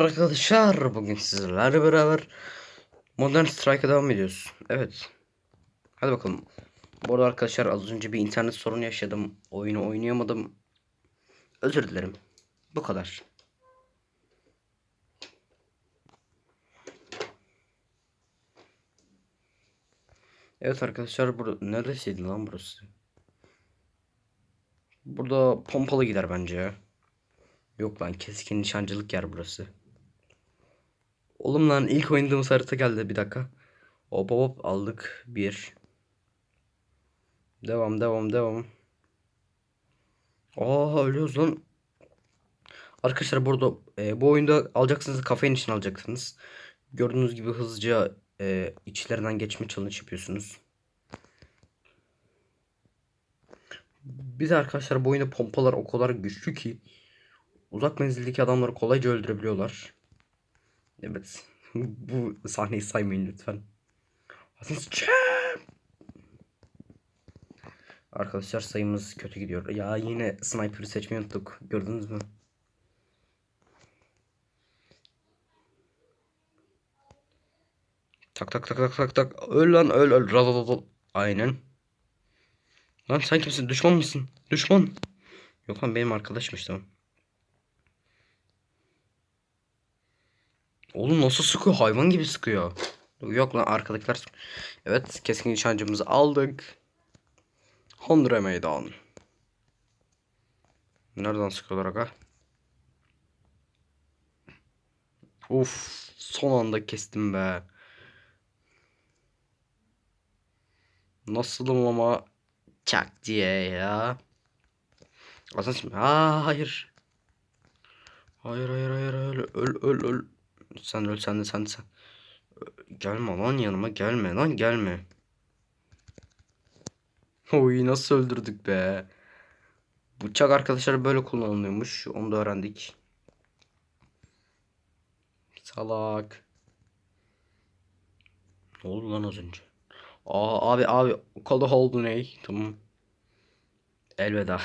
Arkadaşlar. Bugün sizlerle beraber Modern Strike'a devam ediyoruz. Evet. Hadi bakalım. Bu arada arkadaşlar az önce bir internet sorunu yaşadım. Oyunu oynayamadım. Özür dilerim. Bu kadar. Evet arkadaşlar burada neresiydi lan burası? Burada pompalı gider bence. Yok lan keskin nişancılık yer burası. Oğlum lan ilk oynadığımız harita geldi bir dakika. Hop hop aldık bir. Devam devam devam. Aa ölüyoruz lan. Arkadaşlar burada e, bu oyunda alacaksınız kafein için alacaksınız. Gördüğünüz gibi hızlıca e, içlerinden geçme challenge yapıyorsunuz. Bir de arkadaşlar bu oyunda pompalar o kadar güçlü ki uzak menzildeki adamları kolayca öldürebiliyorlar. Evet. bu sahneyi saymayın lütfen. Arkadaşlar sayımız kötü gidiyor. Ya yine sniper'ı seçmeyi unuttuk. Gördünüz mü? Tak tak tak tak tak tak. Öl lan öl öl. Razazazal. Aynen. Lan sen kimsin? Düşman mısın? Düşman. Yok lan benim arkadaşmış tamam. Oğlum nasıl sıkıyor? Hayvan gibi sıkıyor. Yok lan arkadakiler. Evet keskin nişancımızı aldık. Hondra meydan. Nereden sıkıyorlar aga? Uf, son anda kestim be. Nasılım ama çak diye ya. Aslında şimdi Aa, hayır. Hayır hayır hayır hayır öl öl öl. Sen öl sen de sen de sen. Gelme lan yanıma gelme lan gelme. Oy nasıl öldürdük be. Bıçak arkadaşlar böyle kullanılıyormuş. Onu da öğrendik. Salak. Ne oldu lan az önce? Aa abi abi the hold ney? Tamam. Elveda.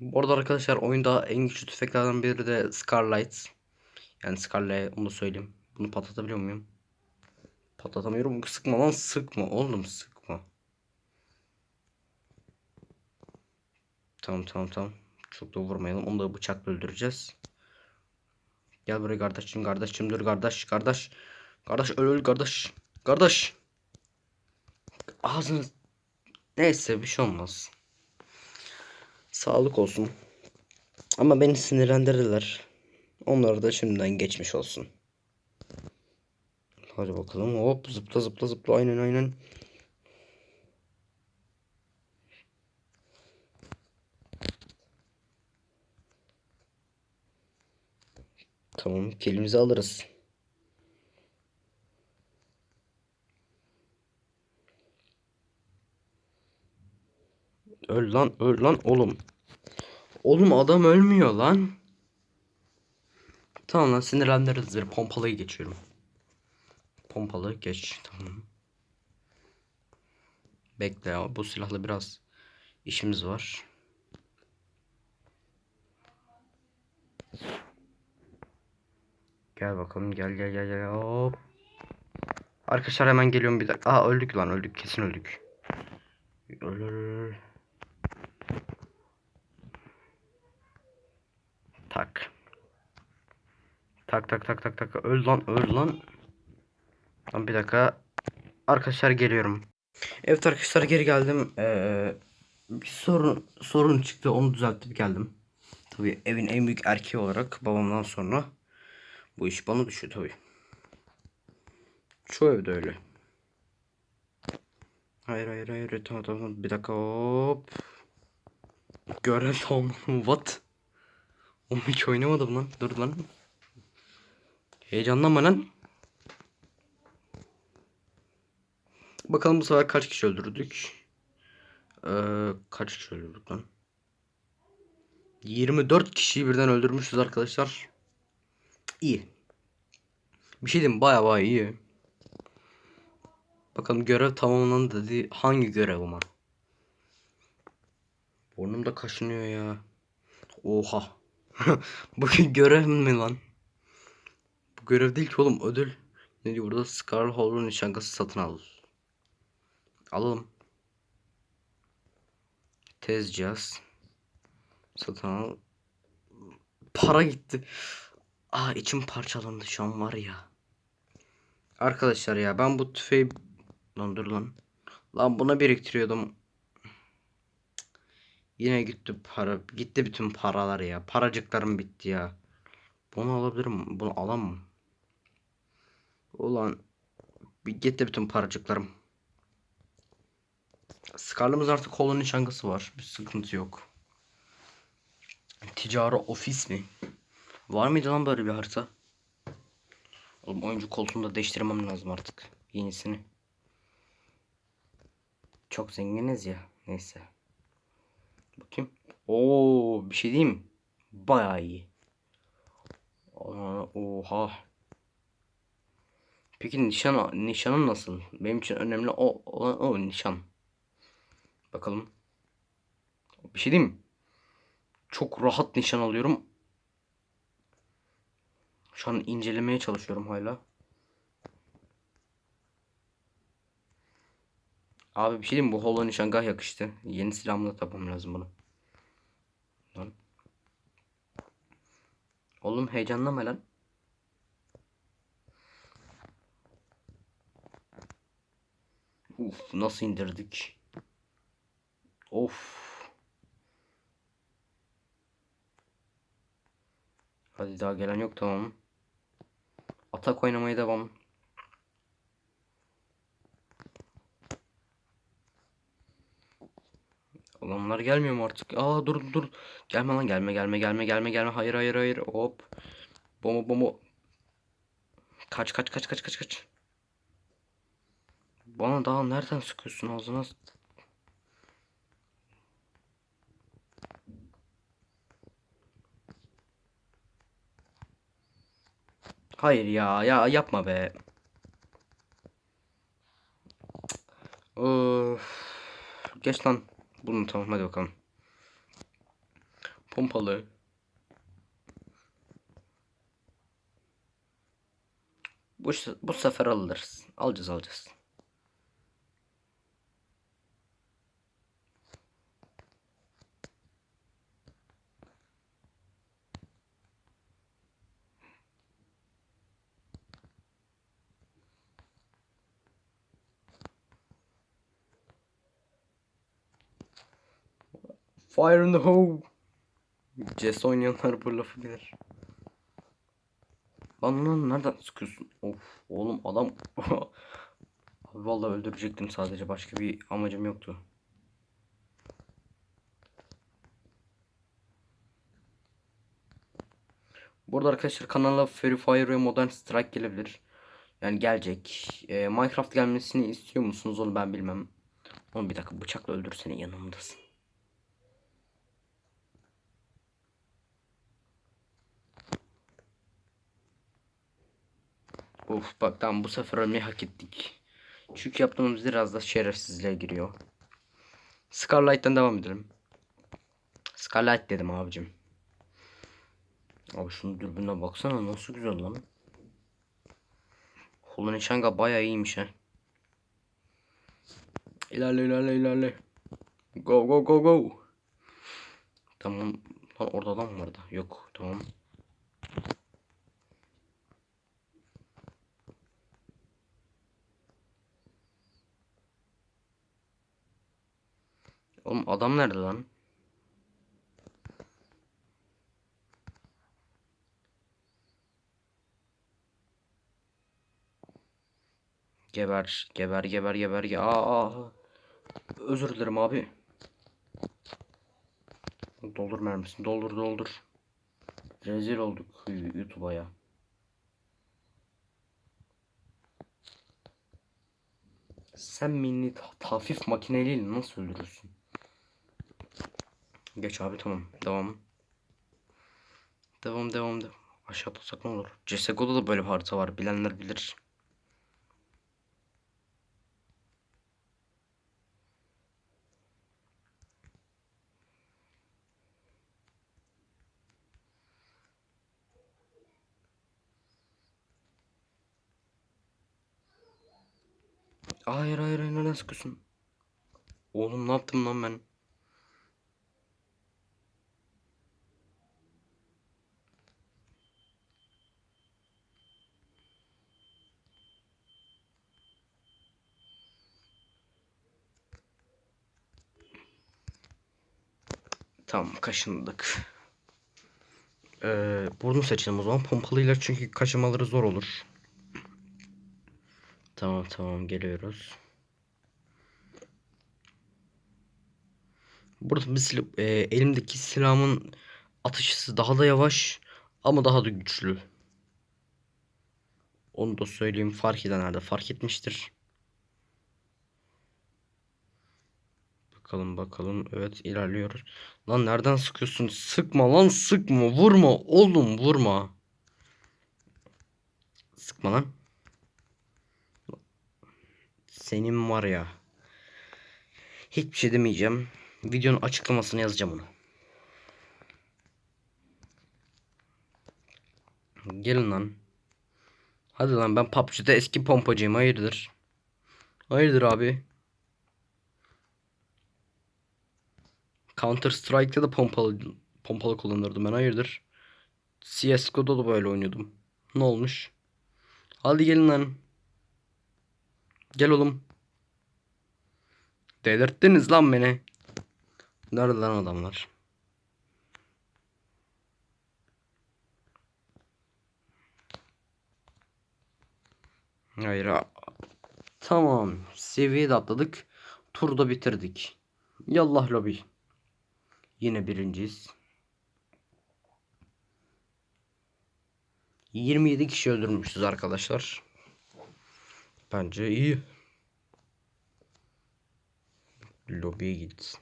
Bu arada arkadaşlar oyunda en güçlü tüfeklerden biri de Scarlight. Yani Scarlet onu da söyleyeyim. Bunu patlatabiliyor muyum? Patlatamıyorum. Sıkma lan sıkma oğlum sıkma. Tamam tamam tamam. Çok da vurmayalım. Onu da bıçakla öldüreceğiz. Gel buraya kardeşim kardeşim dur kardeş kardeş. Kardeş öl öl kardeş. Kardeş. Ağzını. Neyse bir şey olmaz. Sağlık olsun. Ama beni sinirlendirdiler. Onları da şimdiden geçmiş olsun. Hadi bakalım. Hop zıpla zıpla zıpla. Aynen aynen. Tamam. Kelimizi alırız. Öl lan öl lan oğlum. Oğlum adam ölmüyor lan. Tamam lan sinirlendiririz. bir Pompalıyı geçiyorum. Pompalı geç. Tamam. Bekle ya. Bu silahla biraz işimiz var. Gel bakalım gel gel gel gel hop. Arkadaşlar hemen geliyorum bir dakika. Aa öldük lan öldük kesin öldük. Öl, öl, öl. Tak. Tak tak tak tak tak. Öl lan öl lan. Lan bir dakika. Arkadaşlar geliyorum. Evet arkadaşlar geri geldim. Ee, bir sorun sorun çıktı. Onu düzeltip geldim. Tabii evin en büyük erkeği olarak babamdan sonra bu iş bana düşüyor tabii. Çoğu evde öyle. Hayır hayır hayır tamam tamam bir dakika hop. Görev tamam what? Oğlum hiç oynamadım lan. Dur lan. Heyecanlanma lan. Bakalım bu sefer kaç kişi öldürdük? Ee, kaç kişi öldürdük lan? 24 kişiyi birden öldürmüşüz arkadaşlar. İyi. Bir şey diyeyim baya baya iyi. Bakalım görev tamamlandı dedi. Hangi görev ama? Burnum da kaşınıyor ya. Oha. Bugün görev mi lan? Bu görev değil ki oğlum ödül. Ne diyor burada? Scarlet Hall'un nişangası satın al. Alalım. Tez cihaz. Satın al. Para gitti. Aa içim parçalandı şu an var ya. Arkadaşlar ya ben bu tüfeği lan dur lan. Lan buna biriktiriyordum. Yine gitti para. Gitti bütün paralar ya. Paracıklarım bitti ya. Bunu alabilirim. Bunu alamam. Ulan gitti bütün paracıklarım. Scar'ımız artık kolun nişangası var. Bir sıkıntı yok. Ticari ofis mi? Var mıydı lan böyle bir harita? Oğlum oyuncu koltuğunu da değiştirmem lazım artık. Yenisini. Çok zenginiz ya. Neyse. Bakayım. Oo, bir şey diyeyim mi? Bayağı iyi. Oha. Peki nişan nişanım nasıl? Benim için önemli o olan o nişan. Bakalım. Bir şey diyeyim? Çok rahat nişan alıyorum. Şu an incelemeye çalışıyorum hala. Abi bir şey diyeyim? Bu holo nişangah yakıştı. Yeni silahımla tapmam lazım bunu. Lan. Oğlum heyecanlama lan. Uf nasıl indirdik? Of. Hadi daha gelen yok tamam. Atak oynamaya devam. Adamlar gelmiyor mu artık? Aa dur dur. Gelme lan gelme gelme gelme gelme gelme. Hayır hayır hayır. Hop. Bomu bomu. Kaç kaç kaç kaç kaç kaç. Bana daha nereden sıkıyorsun ağzına? Hayır ya ya yapma be. Of. Geç lan. Bunu tamam hadi bakalım. Pompalı. Bu, bu sefer alırız. Alacağız alacağız. Fire in the hole. CS oynayanlar bu lafı bilir. Lan lan nereden sıkıyorsun? Of oğlum adam. Abi vallahi öldürecektim sadece başka bir amacım yoktu. Burada arkadaşlar kanala Free Fire ve Modern Strike gelebilir. Yani gelecek. Ee, Minecraft gelmesini istiyor musunuz onu ben bilmem. Oğlum bir dakika bıçakla öldürsene yanımdasın. Of bak tamam bu sefer ölmeyi hak ettik. Çünkü yaptığımız biraz da şerefsizliğe giriyor. Scarlight'tan devam edelim. Scarlight dedim abicim. Abi şunun dürbününe baksana nasıl güzel lan. Holo nişanga bayağı iyiymiş ha. İlerle ilerle ilerle. Go go go go. Tamam. Lan orada adam vardı. Yok tamam. Oğlum adam nerede lan? Geber, geber, geber, geber. ge- Aa, aa. Özür dilerim abi. Doldur mermisini, doldur, doldur. Rezil olduk YouTube'a ya. Sen mini hafif makineliyle nasıl öldürürsün? Geç abi tamam. Devam. Devam devam devam. Aşağı tutsak ne olur? CSGO'da da böyle bir harita var. Bilenler bilir. Hayır hayır hayır neden sıkıyorsun? Oğlum ne yaptım lan ben? Kaşındık. Ee, burnu seçelim o zaman. Pompalıyla çünkü kaşımaları zor olur. Tamam tamam geliyoruz. Burada bir sil- e, elimdeki silahımın atışı daha da yavaş ama daha da güçlü. Onu da söyleyeyim fark edenler fark etmiştir. Bakalım bakalım. Evet ilerliyoruz. Lan nereden sıkıyorsun? Sıkma lan sıkma. Vurma oğlum vurma. Sıkma lan. Senin var ya. Hiçbir şey demeyeceğim. Videonun açıklamasını yazacağım onu. Gelin lan. Hadi lan ben PUBG'de eski pompacıyım hayırdır? Hayırdır abi? Counter Strike'da da pompalı pompalı kullanırdım ben hayırdır? CS:GO'da da böyle oynuyordum. Ne olmuş? Hadi gelin lan. Gel oğlum. Delirttiniz lan beni. Nerede lan adamlar? Hayır. ha- Tamam. Seviyeyi de atladık. Turda bitirdik. Yallah lobi. Yine birinciyiz. 27 kişi öldürmüşüz arkadaşlar. Bence iyi. Lobiye git.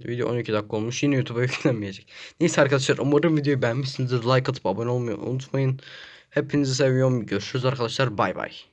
Video 12 dakika olmuş. Yine YouTube'a yüklenmeyecek. Neyse arkadaşlar umarım videoyu beğenmişsinizdir. Like atıp abone olmayı unutmayın. Hepinizi seviyorum. Görüşürüz arkadaşlar. Bay bay.